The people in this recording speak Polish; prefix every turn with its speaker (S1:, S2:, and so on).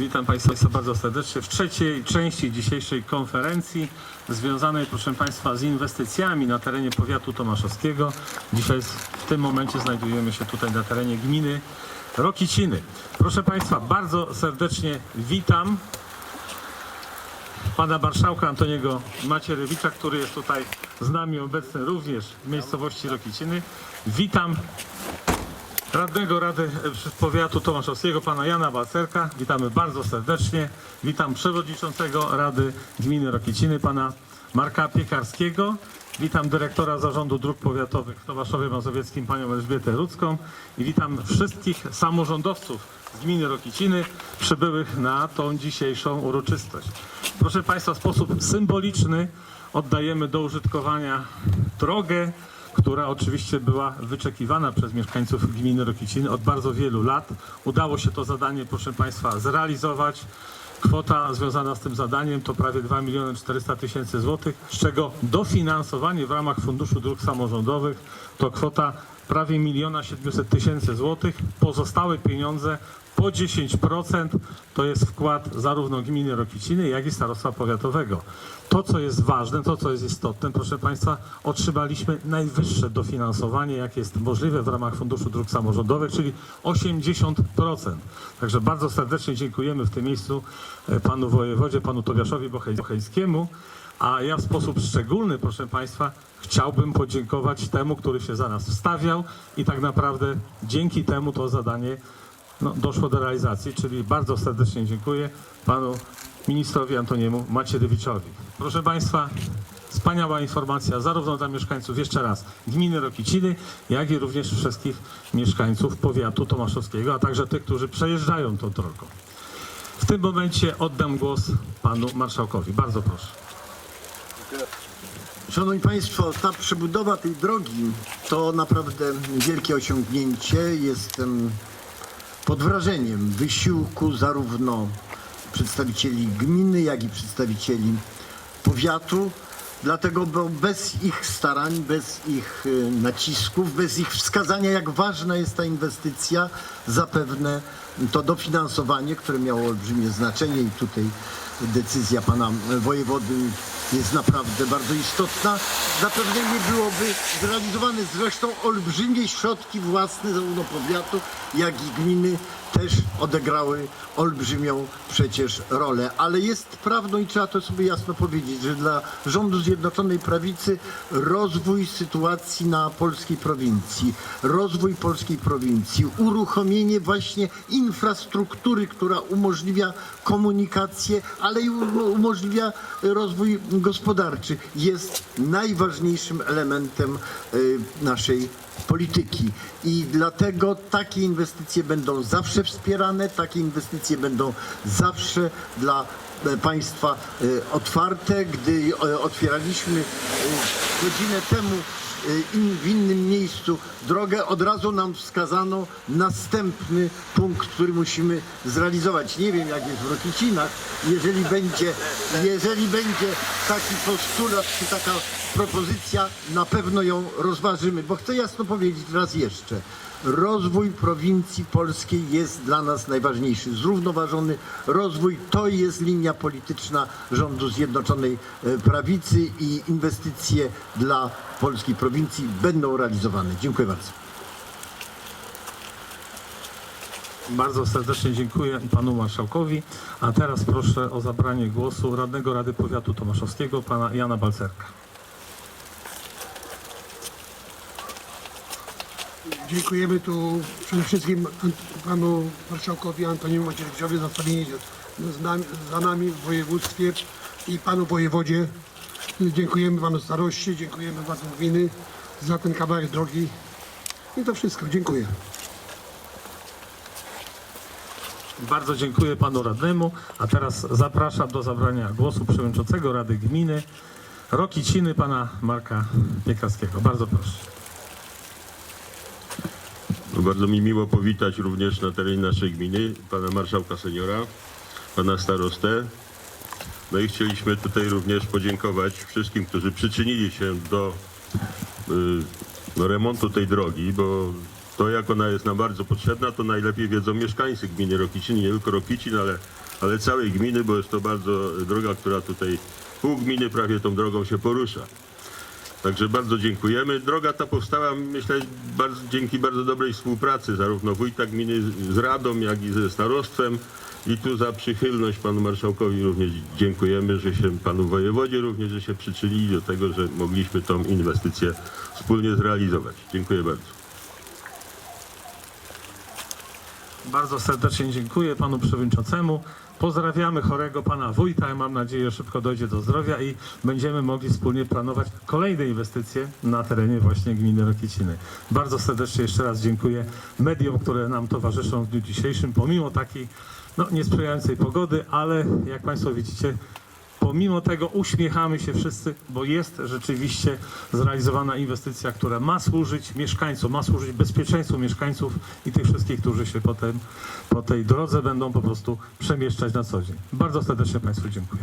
S1: Witam Państwa bardzo serdecznie w trzeciej części dzisiejszej konferencji związanej, proszę Państwa, z inwestycjami na terenie powiatu tomaszowskiego. Dzisiaj w tym momencie znajdujemy się tutaj na terenie gminy Rokiciny. Proszę Państwa, bardzo serdecznie witam pana marszałka Antoniego Macierewicza, który jest tutaj z nami obecny również w miejscowości Rokiciny. Witam radnego Rady Powiatu Tomaszowskiego, pana Jana Balcerka. Witamy bardzo serdecznie. Witam przewodniczącego Rady Gminy Rokiciny, pana Marka Piekarskiego. Witam dyrektora Zarządu Dróg Powiatowych w Tomaszowie Mazowieckim, panią Elżbietę Rudzką. I witam wszystkich samorządowców z gminy Rokiciny przybyłych na tą dzisiejszą uroczystość. Proszę Państwa, w sposób symboliczny oddajemy do użytkowania drogę, która oczywiście była wyczekiwana przez mieszkańców gminy Rokiciny od bardzo wielu lat. Udało się to zadanie, proszę Państwa, zrealizować. Kwota związana z tym zadaniem to prawie 2 miliony 400 tysięcy złotych, z czego dofinansowanie w ramach Funduszu Dróg Samorządowych to kwota prawie miliona 700 tysięcy złotych. Pozostałe pieniądze po 10% to jest wkład zarówno gminy Rokiciny, jak i starostwa powiatowego. To, co jest ważne, to, co jest istotne, proszę Państwa, otrzymaliśmy najwyższe dofinansowanie, jakie jest możliwe w ramach Funduszu Dróg Samorządowych, czyli 80%. Także bardzo serdecznie dziękujemy w tym miejscu e, panu wojewodzie, panu Tobiaszowi Bochej- Bochejskiemu. A ja w sposób szczególny, proszę Państwa, chciałbym podziękować temu, który się za nas wstawiał i tak naprawdę dzięki temu to zadanie no, doszło do realizacji, czyli bardzo serdecznie dziękuję panu ministrowi Antoniemu Macierewiczowi. Proszę Państwa, wspaniała informacja zarówno dla mieszkańców, jeszcze raz, gminy Rokiciny, jak i również wszystkich mieszkańców powiatu tomaszowskiego, a także tych, którzy przejeżdżają tą drogą. W tym momencie oddam głos panu marszałkowi. Bardzo proszę.
S2: Szanowni Państwo, ta przebudowa tej drogi to naprawdę wielkie osiągnięcie. Jestem pod wrażeniem wysiłku zarówno przedstawicieli gminy, jak i przedstawicieli powiatu. Dlatego, bo bez ich starań, bez ich y, nacisków, bez ich wskazania, jak ważna jest ta inwestycja, zapewne to dofinansowanie, które miało olbrzymie znaczenie i tutaj decyzja pana wojewody jest naprawdę bardzo istotna. Zapewne nie byłoby zrealizowane zresztą olbrzymie środki własne zarówno powiatu, jak i gminy też odegrały olbrzymią przecież rolę. Ale jest prawdą i trzeba to sobie jasno powiedzieć, że dla rządu Zjednoczonej Prawicy rozwój sytuacji na polskiej prowincji, rozwój polskiej prowincji, uruchomienie właśnie infrastruktury, która umożliwia komunikację, ale i umożliwia rozwój gospodarczy jest najważniejszym elementem y, naszej polityki i dlatego takie inwestycje będą zawsze wspierane, takie inwestycje będą zawsze dla e, państwa e, otwarte. Gdy e, otwieraliśmy godzinę temu in, w innym miejscu drogę, od razu nam wskazano następny punkt, który musimy zrealizować. Nie wiem jak jest w Rocicinach, jeżeli będzie, jeżeli będzie taki postulat czy taka propozycja, na pewno ją rozważymy, bo chcę jasno powiedzieć raz jeszcze. Rozwój prowincji polskiej jest dla nas najważniejszy. Zrównoważony rozwój to jest linia polityczna rządu Zjednoczonej e, Prawicy i inwestycje dla polskiej prowincji będą realizowane. Dziękuję bardzo.
S1: Bardzo serdecznie dziękuję panu marszałkowi. A teraz proszę o zabranie głosu radnego Rady Powiatu Tomaszowskiego, pana Jana Balcerka.
S3: Dziękujemy tu przede wszystkim panu marszałkowi Antoniemu Macierewiczowi za stawienie za nami w województwie i panu wojewodzie. Dziękujemy panu staroście, dziękujemy władzy gminy za ten kawałek drogi. I to wszystko. Dziękuję.
S1: Bardzo dziękuję panu radnemu, a teraz zapraszam do zabrania głosu przewodniczącego Rady Gminy Rokiciny, pana Marka Piekarskiego. Bardzo proszę.
S4: Bardzo mi miło powitać również na terenie naszej gminy pana marszałka seniora, pana starostę. No i chcieliśmy tutaj również podziękować wszystkim, którzy przyczynili się do y, remontu tej drogi, bo to jak ona jest nam bardzo potrzebna, to najlepiej wiedzą mieszkańcy gminy Rokicin, nie tylko Rokicin, ale ale całej gminy, bo jest to bardzo droga, która tutaj pół gminy prawie tą drogą się porusza. Także bardzo dziękujemy. Droga ta powstała, myślę, bardzo, dzięki bardzo dobrej współpracy zarówno wójta gminy z- Radą, jak i ze starostwem. I tu za przychylność panu marszałkowi również dziękujemy, że się panu wojewodzie również, że się przyczynili do tego, że mogliśmy tą inwestycję wspólnie zrealizować. Dziękuję bardzo.
S1: Bardzo serdecznie dziękuję panu przewodniczącemu. Pozdrawiamy chorego pana wójta. Mam nadzieję, że szybko dojdzie do zdrowia i będziemy mogli wspólnie planować kolejne inwestycje na terenie właśnie gminy Rokiciny. Bardzo serdecznie jeszcze raz dziękuję mediom, które nam towarzyszą w dniu dzisiejszym, pomimo takiej no, niesprzyjającej pogody, ale jak państwo widzicie, Pomimo tego uśmiechamy się wszyscy, bo jest rzeczywiście zrealizowana inwestycja, która ma służyć mieszkańcom, ma służyć bezpieczeństwu mieszkańców i tych wszystkich, którzy się potem po tej drodze będą po prostu przemieszczać na co dzień. Bardzo serdecznie Państwu dziękuję.